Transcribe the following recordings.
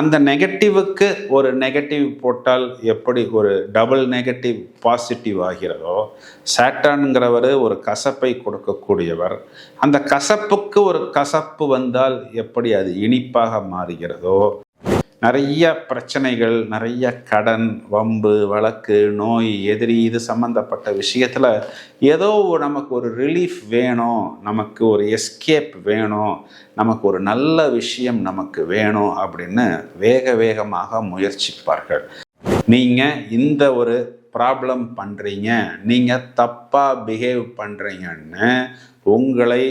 அந்த நெகட்டிவுக்கு ஒரு நெகட்டிவ் போட்டால் எப்படி ஒரு டபுள் நெகட்டிவ் பாசிட்டிவ் ஆகிறதோ சாட்டான்கிறவர் ஒரு கசப்பை கொடுக்கக்கூடியவர். அந்த கசப்புக்கு ஒரு கசப்பு வந்தால் எப்படி அது இனிப்பாக மாறுகிறதோ நிறைய பிரச்சனைகள் நிறைய கடன் வம்பு வழக்கு நோய் எதிரி இது சம்மந்தப்பட்ட விஷயத்தில் ஏதோ நமக்கு ஒரு ரிலீஃப் வேணும் நமக்கு ஒரு எஸ்கேப் வேணும் நமக்கு ஒரு நல்ல விஷயம் நமக்கு வேணும் அப்படின்னு வேக வேகமாக முயற்சிப்பார்கள். நீங்கள் இந்த ஒரு ப்ராப்ளம் பண்ணுறீங்க நீங்கள் தப்பாக பிஹேவ் பண்ணுறீங்கன்னு உங்களை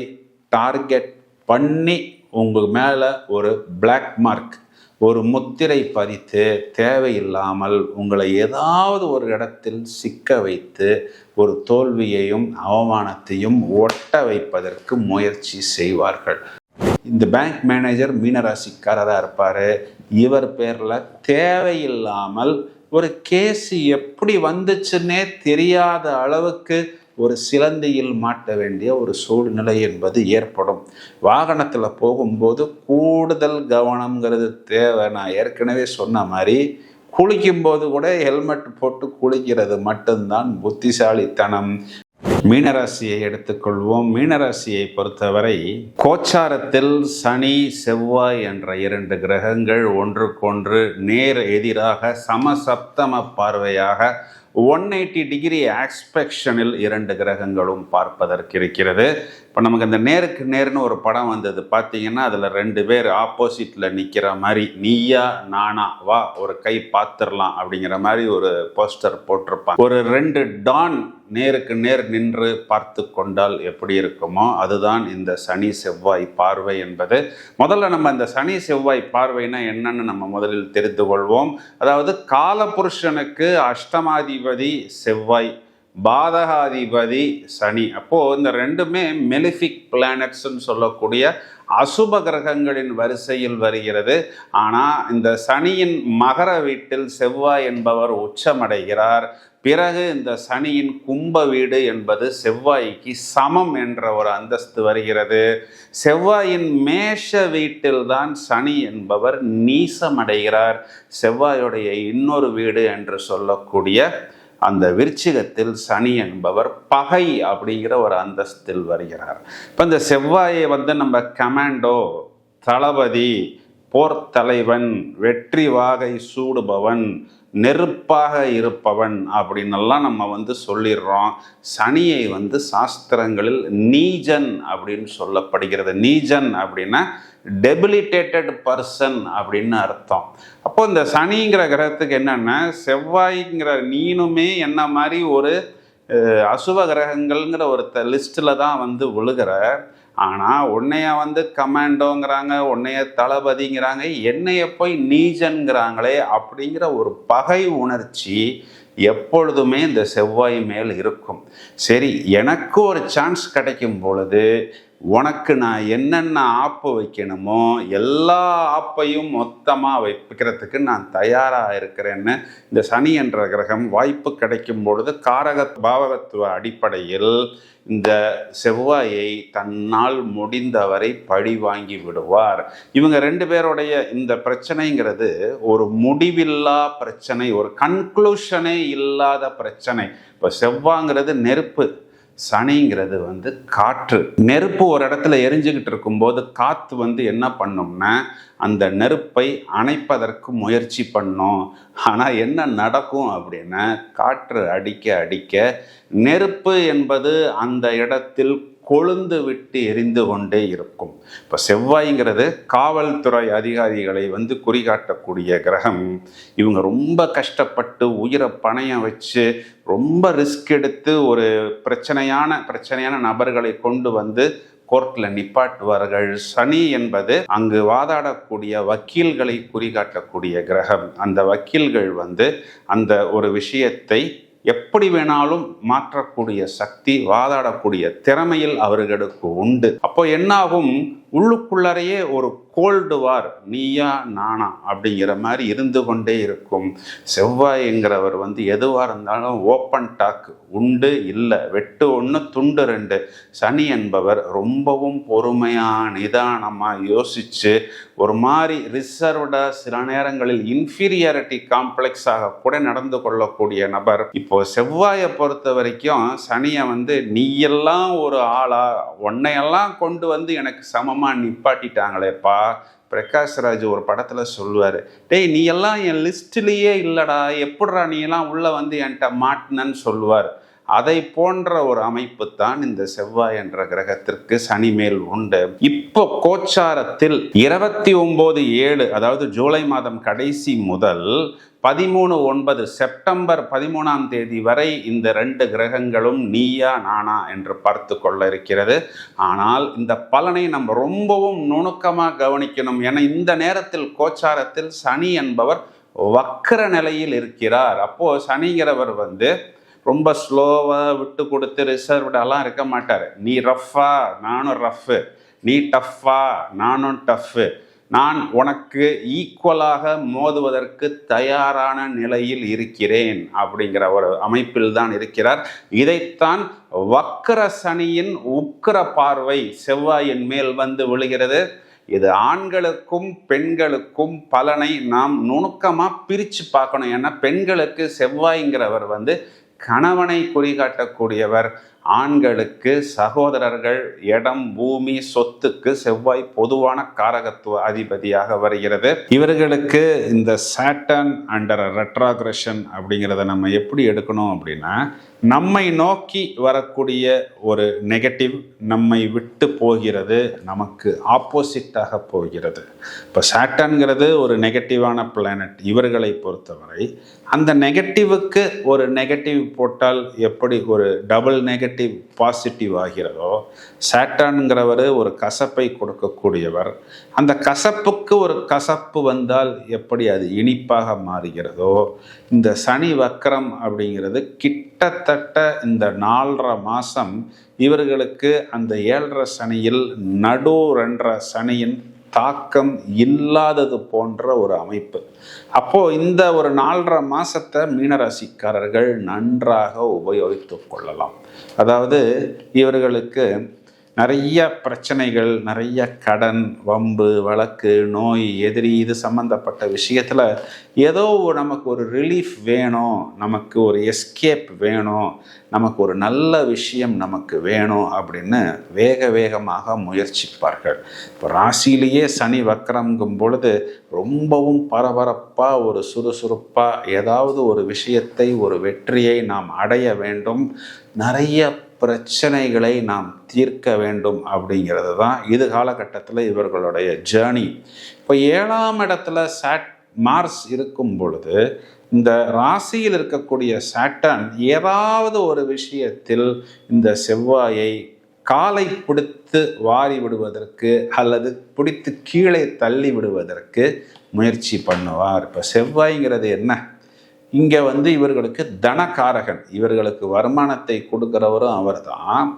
டார்கெட் பண்ணி உங்கள் மேலே ஒரு பிளாக் மார்க் ஒரு முத்திரை பறித்து தேவையில்லாமல் உங்களை ஏதாவது ஒரு இடத்தில் சிக்க வைத்து ஒரு தோல்வியையும் அவமானத்தையும் ஒட்ட வைப்பதற்கு முயற்சி செய்வார்கள். இந்த பேங்க் மேனேஜர் மீனராசிக்காரராக இருப்பார். இவர் பேரில் தேவையில்லாமல் ஒரு கேஸ் எப்படி வந்துச்சுன்னே தெரியாத அளவுக்கு ஒரு சிலந்தியில் மாட்ட வேண்டிய ஒரு சூழ்நிலை என்பது ஏற்படும். வாகனத்தில் போகும்போது கூடுதல் கவனம்ங்கிறது தேவை. நான் ஏற்கனவே சொன்ன மாதிரி குளிக்கும்போது கூட ஹெல்மெட் போட்டு குளிக்கிறது மட்டும்தான் புத்திசாலித்தனம். மீனராசியை எடுத்துக்கொள்வோம். மீனராசியை பொறுத்தவரை கோச்சாரத்தில் சனி செவ்வாய் என்ற இரண்டு கிரகங்கள் ஒன்றுக்கொன்று நேர் எதிராக சமசப்தம பார்வையாக ஒன் எயிட்டி டிகிரி ஆக்ஸ்பெக்ஷனில் இரண்டு கிரகங்களும் பார்ப்பதற்கு இருக்கிறது. இப்போ நமக்கு அந்த நேருக்கு நேர்னு ஒரு படம் வந்தது. பார்த்தீங்கன்னா அதில் ரெண்டு பேர் ஆப்போசிட்டில் நிற்கிற மாதிரி நீயா நானா வா ஒரு கை பார்த்துடலாம் அப்படிங்கிற மாதிரி ஒரு போஸ்டர் போட்டிருப்பாங்க. ஒரு ரெண்டு டான் நேருக்கு நேர் நின்று பார்த்து கொண்டால் எப்படி இருக்குமோ அதுதான் இந்த சனி செவ்வாய் பார்வை என்பது. முதல்ல நம்ம இந்த சனி செவ்வாய் பார்வைனா என்னன்னு நம்ம முதலில் தெரிந்து கொள்வோம். அதாவது காலபுருஷனுக்கு பாதகாதிபதி செவ்வாய் பாதகாதிபதி சனி. அப்போது இந்த ரெண்டுமே மெலிஃபிக் பிளானட்ஸ்ன்னு சொல்லக்கூடிய அசுப கிரகங்களின் வரிசையில் வருகிறது. ஆனால் இந்த சனியின் மகர வீட்டில் செவ்வாய் என்பவர் உச்சமடைகிறார். பிறகு இந்த சனியின் கும்ப வீடு என்பது செவ்வாய்க்கு சமம் என்ற ஒரு அந்தஸ்து வருகிறது. செவ்வாயின் மேஷ வீட்டில்தான் சனி என்பவர் நீசமடைகிறார். செவ்வாயுடைய இன்னொரு வீடு என்று சொல்லக்கூடிய அந்த விருச்சிகத்தில் சனி என்பவர் பகை அப்படிங்கிற ஒரு அந்தஸ்தில் வருகிறார். இப்போ இந்த செவ்வாயை வந்து நம்ம கமாண்டோ தளபதி போர் தலைவன் வெற்றி வாகை சூடுபவன் நெருப்பாக இருப்பவன் அப்படின்னெல்லாம் நம்ம வந்து சொல்லிடுறோம். சனியை வந்து சாஸ்திரங்களில் நீஜன் அப்படின்னு சொல்லப்படுகிறது. நீஜன் அப்படின்னா டெபிலிட்டேட்டட் பர்சன் அப்படின்னு அர்த்தம். அப்போ இந்த சனிங்கிற கிரகத்துக்கு என்னென்னா செவ்வாய்ங்கிற நீனுமே என்ன மாதிரி ஒரு அசுவ கிரகங்கள்ங்கிற ஒரு லிஸ்ட்டில் தான் வந்து விழுகிற ஆனால் உன்னைய வந்து கமாண்டோங்கிறாங்க உன்னைய தளபதிங்கிறாங்க என்னைய போய் நீஜன்கிறாங்களே அப்படிங்கிற ஒரு பகை உணர்ச்சி எப்பொழுதுமே இந்த செவ்வாய் மேல் இருக்கும். சரி எனக்கு ஒரு சான்ஸ் கிடைக்கும் பொழுது உனக்கு நான் என்னென்ன ஆப்பு வைக்கணுமோ எல்லா ஆப்பையும் மொத்தமாக வைக்கிறதுக்கு நான் தயாராக இருக்கிறேன்னு இந்த சனி என்ற கிரகம் வாய்ப்பு கிடைக்கும் பொழுது காரக பாவகத்துவ அடிப்படையில் இந்த செவ்வாயை தன்னால் முடிந்தவரை பழி வாங்கி விடுவார். இவங்க ரெண்டு பேருடைய இந்த பிரச்சனைங்கிறது ஒரு முடிவில்லா பிரச்சனை ஒரு கன்க்ளூஷனே இல்லாத பிரச்சனை. இப்போ செவ்வாங்கிறது நெருப்பு. சனிங்கிறது வந்து காற்று. நெருப்பு ஒரு இடத்துல எரிஞ்சுக்கிட்டு இருக்கும்போது காற்று வந்து என்ன பண்ணும்னா அந்த நெருப்பை அணைப்பதற்கு முயற்சி பண்ணும். ஆனால் என்ன நடக்கும் அப்படின்னா காற்று அடிக்க அடிக்க நெருப்பு என்பது அந்த இடத்தில் கொழுந்து விட்டு எரிந்து கொண்டே இருக்கும். இப்போ செவ்வாய்ங்கிறது காவல்துறை அதிகாரிகளை வந்து குறிகாட்டக்கூடிய கிரகம். இவங்க ரொம்ப கஷ்டப்பட்டு உயிரை பணையம் வச்சு ரொம்ப ரிஸ்க் எடுத்து ஒரு பிரச்சனையான பிரச்சனையான நபர்களை கொண்டு வந்து கோர்ட்டில் நிப்பாட்டுவார்கள். சனி என்பது அங்கு வாதாடக்கூடிய வக்கீல்களை குறிகாட்டக்கூடிய கிரகம். அந்த வக்கீல்கள் வந்து அந்த ஒரு விஷயத்தை எப்படி வேணாலும் மாற்றக்கூடிய சக்தி வாதாடக்கூடிய திறமையில் அவர்களுக்கு உண்டு. அப்போ என்னாகும்? உள்ளுக்குள்ளறையே ஒரு கோல்டு வார் நீயா நானா அப்படிங்கிற மாதிரி இருந்து கொண்டே இருக்கும். செவ்வாய்ங்கிறவர் வந்து எதுவாக இருந்தாலும் ஓப்பன் டாக் உண்டு இல்லை வெட்டு ஒன்று துண்டு ரெண்டு. சனி என்பவர் ரொம்பவும் பொறுமையாக நிதானமாக யோசித்து ஒரு மாதிரி ரிசர்வ்டாக சில நேரங்களில் இன்ஃபீரியாரிட்டி காம்ப்ளெக்ஸாக கூட நடந்து கொள்ளக்கூடிய நபர். இப்போ செவ்வாயை பொறுத்த வரைக்கும் சனியை வந்து நீயெல்லாம் ஒரு ஆளா உன்னையெல்லாம் கொண்டு வந்து எனக்கு சமம் சமமாக நிப்பாட்டிட்டாங்களேப்பா. பிரகாஷ்ராஜ் ஒரு படத்தில் சொல்லுவார் டேய் நீ எல்லாம் என் லிஸ்ட்லேயே இல்லைடா எப்படிடா நீ எல்லாம் உள்ளே வந்து என்கிட்ட மாட்டினன்னு சொல்லுவார். அதை போன்ற ஒரு அமைப்பு தான் இந்த செவ்வாய் என்ற கிரகத்திற்கு சனி மேல் உண்டு. இப்போ கோச்சாரத்தில் இருபத்தி ஒன்பது ஏழு அதாவது ஜூலை மாதம் கடைசி முதல் பதிமூணு ஒன்பது செப்டம்பர் பதிமூணாம் தேதி வரை இந்த ரெண்டு கிரகங்களும் நீயா நானா என்று பார்த்து கொள்ள இருக்கிறது. ஆனால் இந்த பலனை நம்ம ரொம்பவும் நுணுக்கமாக கவனிக்கணும். ஏன்னா இந்த நேரத்தில் கோச்சாரத்தில் சனி என்பவர் வக்கர நிலையில் இருக்கிறார். அப்போ சனிங்கிறவர் வந்து ரொம்ப ஸ்லோவாக விட்டு கொடுத்து ரிசர்வ்டெல்லாம் இருக்க மாட்டார். நீ ரஃப்பா நானும் ரஃப்பு நீ டஃப்பா நானும் டஃப்பு நான் உனக்கு ஈக்குவலாக மோதுவதற்கு தயாரான நிலையில் இருக்கிறேன் அப்படிங்கிற ஒரு அமைப்பில் தான் இருக்கிறார். இதைத்தான் வக்கர சனியின் உக்கர பார்வை செவ்வாயின் மேல் வந்து விழுகிறது. இது ஆண்களுக்கும் பெண்களுக்கும் பலனை நாம் நுணுக்கமாக பிரித்து பார்க்கணும். ஏன்னா பெண்களுக்கு செவ்வாய்ங்கிறவர் வந்து கணவனை குறிகாட்டக்கூடியவர். ஆண்களுக்கு சகோதரர்கள் இடம் பூமி சொத்துக்கு செவ்வாய் பொதுவான காரகத்துவ அதிபதியாக வருகிறது. இவர்களுக்கு இந்த சாட்டன் அண்டர் ரெட்ராக்ரஷன் அப்படிங்கிறத நம்ம எப்படி எடுக்கணும் அப்படின்னா நம்மை நோக்கி வரக்கூடிய ஒரு நெகட்டிவ் நம்மை விட்டு போகிறது நமக்கு ஆப்போசிட்டாக போகிறது. இப்போ சாட்டன்கிறது ஒரு நெகட்டிவான பிளானட் இவர்களை பொறுத்தவரை அந்த நெகட்டிவுக்கு ஒரு நெகட்டிவ் போட்டால் எப்படி ஒரு டபுள் நெகட்டிவ் பாசிட்டிவ் ஆகிறதோ சாட்டான்கிறவர் ஒரு கசப்பை கொடுக்கக்கூடியவர். அந்த கசப்புக்கு ஒரு கசப்பு வந்தால் எப்படி அது இனிப்பாக மாறுகிறதோ இந்த சனி வக்கரம் அப்படிங்கிறது கிட்டத்தட்ட இந்த நாலரை மாதம் இவர்களுக்கு அந்த ஏழரை சனியில் நடு ரெண்டரை சனியின் தாக்கம் இல்லாதது போன்ற ஒரு அமைப்பு. அப்போ இந்த ஒரு நாலரை மாசத்தை மீனராசிக்காரர்கள் நன்றாக உபயோகித்து கொள்ளலாம். அதாவது இவர்களுக்கு நிறைய பிரச்சனைகள் நிறைய கடன் வம்பு வழக்கு நோய் எதிரி இது சம்மந்தப்பட்ட விஷயத்தில் ஏதோ நமக்கு ஒரு ரிலீஃப் வேணும் நமக்கு ஒரு எஸ்கேப் வேணும் நமக்கு ஒரு நல்ல விஷயம் நமக்கு வேணும் அப்படின்னு வேக வேகமாக முயற்சிப்பார்கள். இப்போ ராசியிலேயே சனி வக்கரங்கும் பொழுது ரொம்பவும் பரபரப்பாக ஒரு சுறுசுறுப்பாக ஏதாவது ஒரு விஷயத்தை ஒரு வெற்றியை நாம் அடைய வேண்டும். நிறைய பிரச்சனைகளை நாம் தீர்க்க வேண்டும் அப்படிங்கிறது தான் இது காலகட்டத்தில் இவர்களுடைய ஜேர்னி இப்போ ஏழாம் இடத்துல சாட் மார்ஸ் இருக்கும் பொழுது இந்த ராசியில் இருக்கக்கூடிய சாட்டன் ஏதாவது ஒரு விஷயத்தில் இந்த செவ்வாயை காலை பிடித்து வாரி விடுவதற்கு அல்லது பிடித்து கீழே தள்ளி விடுவதற்கு முயற்சி பண்ணுவார். இப்போ செவ்வாய்ங்கிறது என்ன? இங்கே வந்து இவர்களுக்கு தனகாரகன் இவர்களுக்கு வருமானத்தை கொடுக்கிறவரும் அவர் தான்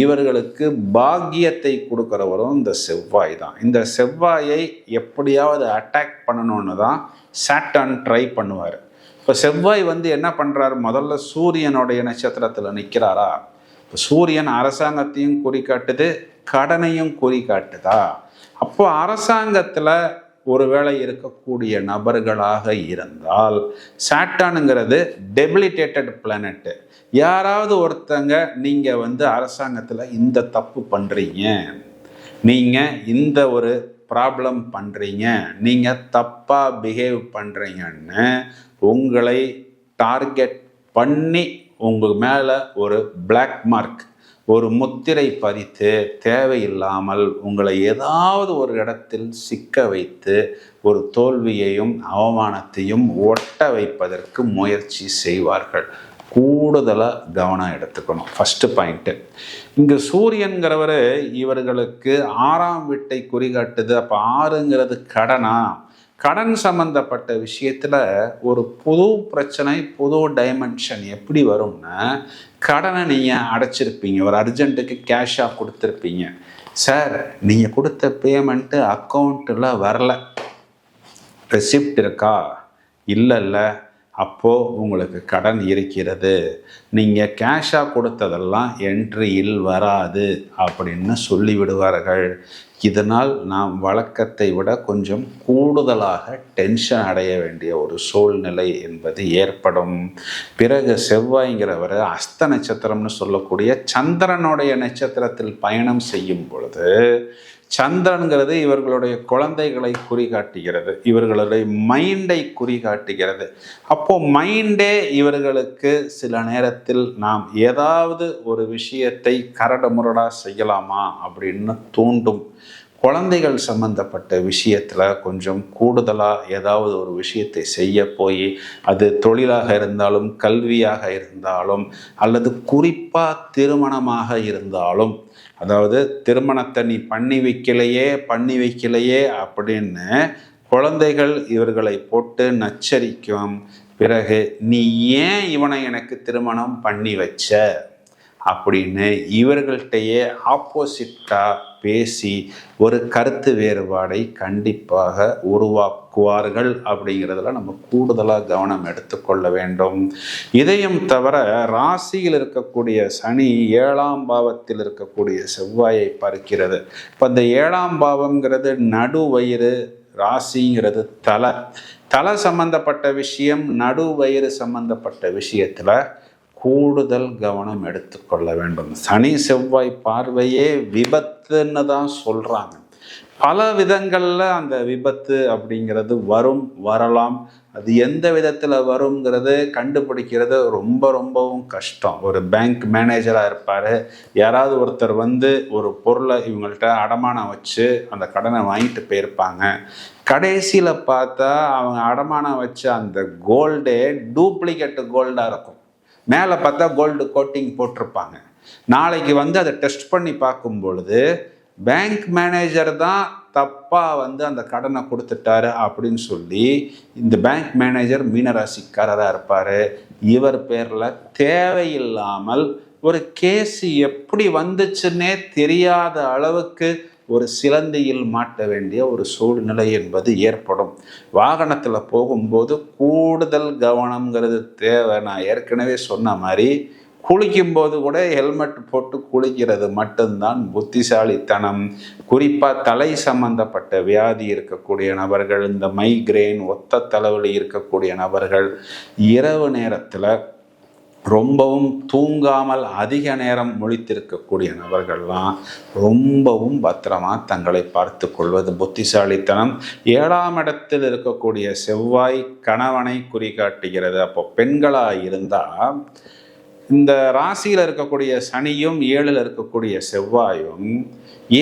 இவர்களுக்கு பாக்கியத்தை கொடுக்கிறவரும் இந்த செவ்வாய் தான். இந்த செவ்வாயை எப்படியாவது அட்டாக் பண்ணணும்னு தான் சாட்டன் ட்ரை பண்ணுவார். இப்போ செவ்வாய் வந்து என்ன பண்ணுறார் முதல்ல சூரியனுடைய நட்சத்திரத்தில் நிற்கிறாரா இப்போ சூரியன் அரசாங்கத்தையும் குறிக்காட்டுது கடனையும் குறிக்காட்டுதா அப்போ அரசாங்கத்தில் ஒருவேளை இருக்கக்கூடிய நபர்களாக இருந்தால் சாட்டானுங்கிறது டெபிலிட்டேட்டட் பிளானட்டு யாராவது ஒருத்தங்க நீங்கள் வந்து அரசாங்கத்தில் இந்த தப்பு பண்ணுறீங்க நீங்கள் இந்த ஒரு ப்ராப்ளம் பண்ணுறீங்க நீங்கள் தப்பாக பிஹேவ் பண்ணுறீங்கன்னு உங்களை டார்கெட் பண்ணி உங்கள் மேலே ஒரு பிளாக் மார்க் ஒரு முத்திரை பறித்து தேவையில்லாமல் உங்களை ஏதாவது ஒரு இடத்தில் சிக்க வைத்து ஒரு தோல்வியையும் அவமானத்தையும் ஒட்ட வைப்பதற்கு முயற்சி செய்வார்கள். கூடுதலாக கவனம் எடுத்துக்கணும். ஃபஸ்ட்டு பாயிண்ட்டு இங்கே சூரியன்கிறவர் இவர்களுக்கு ஆறாம் வீட்டை குறிகாட்டுது. அப்போ ஆறுங்கிறது கடனா? கடன் சம்மந்தப்பட்ட விஷயத்தில் ஒரு புது பிரச்சனை புது டைமென்ஷன் எப்படி வரும்னா கடனை நீங்கள் அடைச்சிருப்பீங்க. ஒரு அர்ஜென்ட்டுக்கு கேஷாக கொடுத்துருப்பீங்க. சார் நீங்கள் கொடுத்த பேமெண்ட்டு அக்கௌண்ட்டில் வரல. ரெசிப்ட் இருக்கா? இல்லை இல்லை அப்போது உங்களுக்கு கடன் இருக்கிறது. நீங்கள் கேஷாக கொடுத்ததெல்லாம் என்ட்ரியில் வராது அப்படின்னு சொல்லிவிடுவார்கள் இதனால் நாம் வழக்கத்தை விட கொஞ்சம் கூடுதலாக டென்ஷன் அடைய வேண்டிய ஒரு சூழ்நிலை என்பது ஏற்படும். பிறகு செவ்வாய்ங்கிறவர் அஸ்த நட்சத்திரம்னு சொல்லக்கூடிய சந்திரனுடைய நட்சத்திரத்தில் பயணம் செய்யும் பொழுது சந்திரன்கிறது இவர்களுடைய குழந்தைகளை குறிகாட்டுகிறது இவர்களுடைய மைண்டை குறிகாட்டுகிறது. அப்போ மைண்டே இவர்களுக்கு சில நேரத்தில் நாம் ஏதாவது ஒரு விஷயத்தை கரடு முரடாக செய்யலாமா அப்படின்னு தூண்டும். குழந்தைகள் சம்பந்தப்பட்ட விஷயத்தில் கொஞ்சம் கூடுதலாக ஏதாவது ஒரு விஷயத்தை செய்ய போய் அது தொழிலாக இருந்தாலும் கல்வியாக இருந்தாலும் அல்லது குறிப்பாக திருமணமாக இருந்தாலும் அதாவது திருமணத்தை நீ பண்ணி வைக்கலையே பண்ணி வைக்கலையே அப்படின்னு குழந்தைகள் இவர்களை போட்டு நச்சரிக்கும். பிறகு நீ ஏன் இவனை எனக்கு திருமணம் பண்ணி வச்ச? அப்படின்னு இவர்கள்ட்டையே ஆப்போசிட்டாக பேசி ஒரு கருத்து வேறுபாடை கண்டிப்பாக உருவாக்குவார்கள் அப்படிங்கிறதுல நம்ம கூடுதலாக கவனம் எடுத்துக்கொள்ள வேண்டும். இதையும் தவிர ராசியில் இருக்கக்கூடிய சனி ஏழாம் பாவத்தில் இருக்கக்கூடிய செவ்வாயை பார்க்கிறது. இப்போ இந்த ஏழாம் பாவம்ங்கிறது நடுவயிறு ராசிங்கிறது தலை. தலை சம்பந்தப்பட்ட விஷயம் நடுவயிறு சம்பந்தப்பட்ட விஷயத்தில் கூடுதல் கவனம் எடுத்துக்கொள்ள வேண்டும். சனி செவ்வாய் பார்வையே விபத்துன்னு தான் சொல்கிறாங்க பல விதங்களில் அந்த விபத்து அப்படிங்கிறது வரும் வரலாம். அது எந்த விதத்தில் வருங்கிறது கண்டுபிடிக்கிறது ரொம்ப ரொம்பவும் கஷ்டம். ஒரு பேங்க் மேனேஜராக இருப்பார். யாராவது ஒருத்தர் வந்து ஒரு பொருளை இவங்கள்ட்ட அடமானம் வச்சு அந்த கடனை வாங்கிட்டு போயிருப்பாங்க. கடைசியில் பார்த்தா அவங்க அடமானம் வச்ச அந்த கோல்டே டூப்ளிகேட் கோல்டாக இருக்கும். மேலே பார்த்தா கோல்டு கோட்டிங் போட்டிருப்பாங்க. நாளைக்கு வந்து அதை டெஸ்ட் பண்ணி பார்க்கும் பொழுது பேங்க் மேனேஜர் தான் தப்பாக வந்து அந்த கடனை கொடுத்துட்டாரு அப்படின்னு சொல்லி இந்த பேங்க் மேனேஜர் மீனராசிக்காரராக இருப்பார். இவர் பேரில் தேவையில்லாமல் ஒரு கேஸ் எப்படி வந்துச்சுன்னே தெரியாத அளவுக்கு ஒரு சிலந்தியில் மாட்ட வேண்டிய ஒரு சூழ்நிலை என்பது ஏற்படும். வாகனத்தில் போகும்போது கூடுதல் கவனம்ங்கிறது தேவை. நான் ஏற்கனவே சொன்ன மாதிரி குளிக்கும்போது கூட ஹெல்மெட் போட்டு குளிக்கிறது மட்டும்தான் புத்திசாலித்தனம். குறிப்பாக தலை சம்பந்தப்பட்ட வியாதி இருக்கக்கூடிய நபர்கள் இந்த மைக்ரேன் ஒத்த தலைவலி இருக்கக்கூடிய நபர்கள் இரவு நேரத்தில் ரொம்பவும் தூங்காமல் அதிக நேரம் முழித்திருக்கக்கூடிய நபர்கள்லாம் ரொம்பவும் பத்திரமாக தங்களை பார்த்து கொள்வது புத்திசாலித்தனம். ஏழாம் இடத்தில் இருக்கக்கூடிய செவ்வாய் கணவனை குறிகாட்டுகிறது. அப்போ பெண்களாக இருந்தால் இந்த ராசியில் இருக்கக்கூடிய சனியும் ஏழில் இருக்கக்கூடிய செவ்வாயும்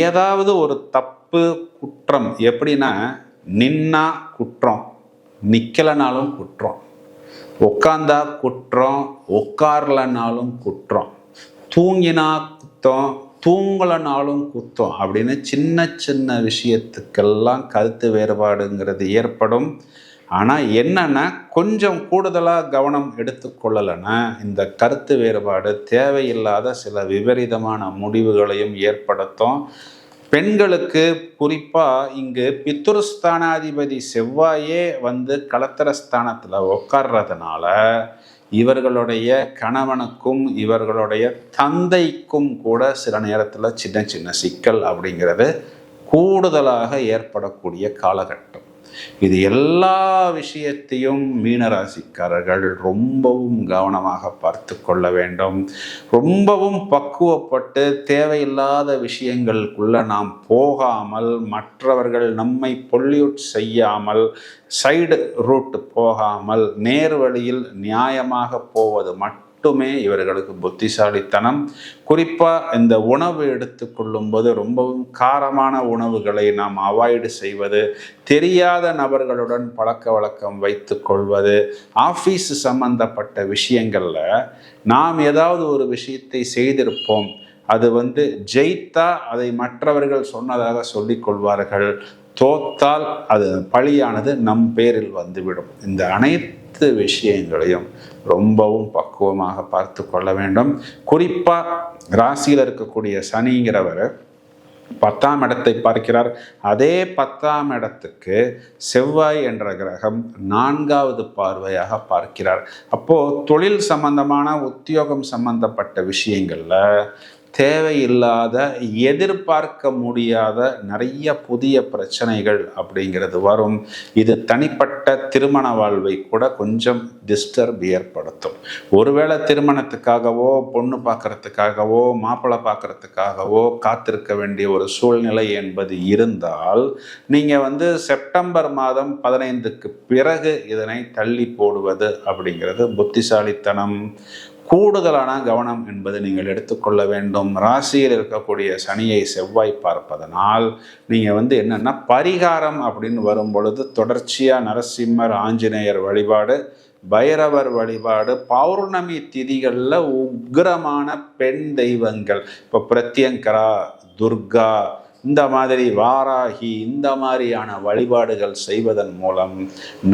ஏதாவது ஒரு தப்பு குற்றம் எப்படின்னா நின்னா குற்றம் நிற்கலனாலும் குற்றம். உட்காந்தா குற்றம் உட்காரலனாலும் குற்றம். தூங்கினா குத்தம் தூங்கலனாலும் குத்தம் அப்படின்னு சின்ன சின்ன விஷயத்துக்கெல்லாம் கருத்து வேறுபாடுங்கிறது ஏற்படும். ஆனால் என்னென்னா கொஞ்சம் கூடுதலாக கவனம் எடுத்துக்கொள்ளலைன்னா இந்த கருத்து வேறுபாடு தேவையில்லாத சில விபரீதமான முடிவுகளையும் ஏற்படுத்தும். பெண்களுக்கு குறிப்பாக இங்கு பித்துருஸ்தானாதிபதி செவ்வாயே வந்து கலத்தரஸ்தானத்தில் உட்கார்றதுனால இவர்களுடைய கணவனுக்கும் இவர்களுடைய தந்தைக்கும் கூட சில நேரத்தில் சின்ன சின்ன சிக்கல் அப்படிங்கிறது கூடுதலாக ஏற்படக்கூடிய காலகட்டம். இது எல்லா விஷயத்தையும் மீனராசிக்காரர்கள் ரொம்பவும் கவனமாக பார்த்து கொள்ள வேண்டும். ரொம்பவும் பக்குவப்பட்டு தேவையில்லாத விஷயங்களுக்குள்ள நாம் போகாமல் மற்றவர்கள் நம்மை பொல்யூட் செய்யாமல் சைடு ரூட் போகாமல் நேர் வழியில் நியாயமாக போவது மட்டும் மட்டுமே இவர்களுக்கு புத்திசாலித்தனம். குறிப்பாக இந்த உணவு எடுத்துக்கொள்ளும் போது ரொம்பவும் காரமான உணவுகளை நாம் அவாய்டு செய்வது தெரியாத நபர்களுடன் பழக்க வழக்கம் வைத்து கொள்வது ஆஃபீஸ் சம்பந்தப்பட்ட விஷயங்களில் நாம் ஏதாவது ஒரு விஷயத்தை செய்திருப்போம். அது வந்து ஜெயித்தா அதை மற்றவர்கள் சொன்னதாக சொல்லிக் கொள்வார்கள். தோத்தால் அது பழியானது நம் பேரில் வந்துவிடும் இந்த அனைத்து விஷயங்களையும் ரொம்பவும் பக்குவமாக பார்த்து கொள்ள வேண்டும். குறிப்பாக ராசியில் இருக்கக்கூடிய சனிங்கிறவர் பத்தாம் இடத்தை பார்க்கிறார். அதே பத்தாம் இடத்துக்கு செவ்வாய் என்ற கிரகம் நான்காவது பார்வையாக பார்க்கிறார். அப்போ தொழில் சம்பந்தமான உத்தியோகம் சம்பந்தப்பட்ட விஷயங்கள்ல தேவையில்லாத எதிர்பார்க்க முடியாத நிறைய புதிய பிரச்சனைகள் அப்படிங்கிறது வரும். இது தனிப்பட்ட திருமண வாழ்வை கூட கொஞ்சம் டிஸ்டர்ப் ஏற்படுத்தும். ஒருவேளை திருமணத்துக்காகவோ பொண்ணு பார்க்கறதுக்காகவோ மாப்பிள்ளை பார்க்கறதுக்காகவோ காத்திருக்க வேண்டிய ஒரு சூழ்நிலை என்பது இருந்தால் நீங்கள் வந்து செப்டம்பர் மாதம் பதினைந்துக்கு பிறகு இதனை தள்ளி போடுவது அப்படிங்கிறது புத்திசாலித்தனம் கூடுதலான கவனம் என்பது நீங்கள் எடுத்துக்கொள்ள வேண்டும். ராசியில் இருக்கக்கூடிய சனியை செவ்வாய் பார்ப்பதனால் நீங்கள் வந்து என்னென்னா பரிகாரம் அப்படின்னு வரும் பொழுது தொடர்ச்சியாக நரசிம்மர் ஆஞ்சநேயர் வழிபாடு பைரவர் வழிபாடு பௌர்ணமி திதிகளில் உக்ரமான பெண் தெய்வங்கள். இப்போ பிரத்யங்கரா துர்கா இந்த மாதிரி வாராகி இந்த மாதிரியான வழிபாடுகள் செய்வதன் மூலம்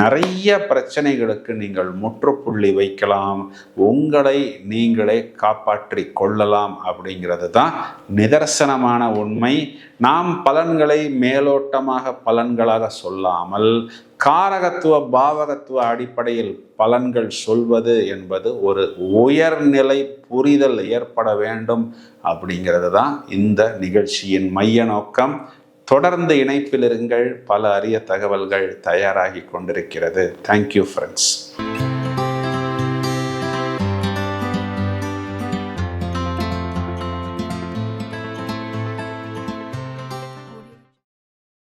நிறைய பிரச்சனைகளுக்கு நீங்கள் முற்றுப்புள்ளி வைக்கலாம். உங்களை நீங்களே காப்பாற்றி கொள்ளலாம் அப்படிங்கிறது தான் நிதர்சனமான உண்மை. நாம் பலன்களை மேலோட்டமாக பலன்களாக சொல்லாமல் காரகத்துவ பாவகத்துவ அடிப்படையில் பலன்கள் சொல்வது என்பது ஒரு உயர்நிலை புரிதல் ஏற்பட வேண்டும் அப்படிங்கிறது தான் இந்த நிகழ்ச்சியின் மைய நோக்கம். தொடர்ந்து இணைப்பில் இருங்கள். பல அரிய தகவல்கள் தயாராகி கொண்டிருக்கிறது. Thank you friends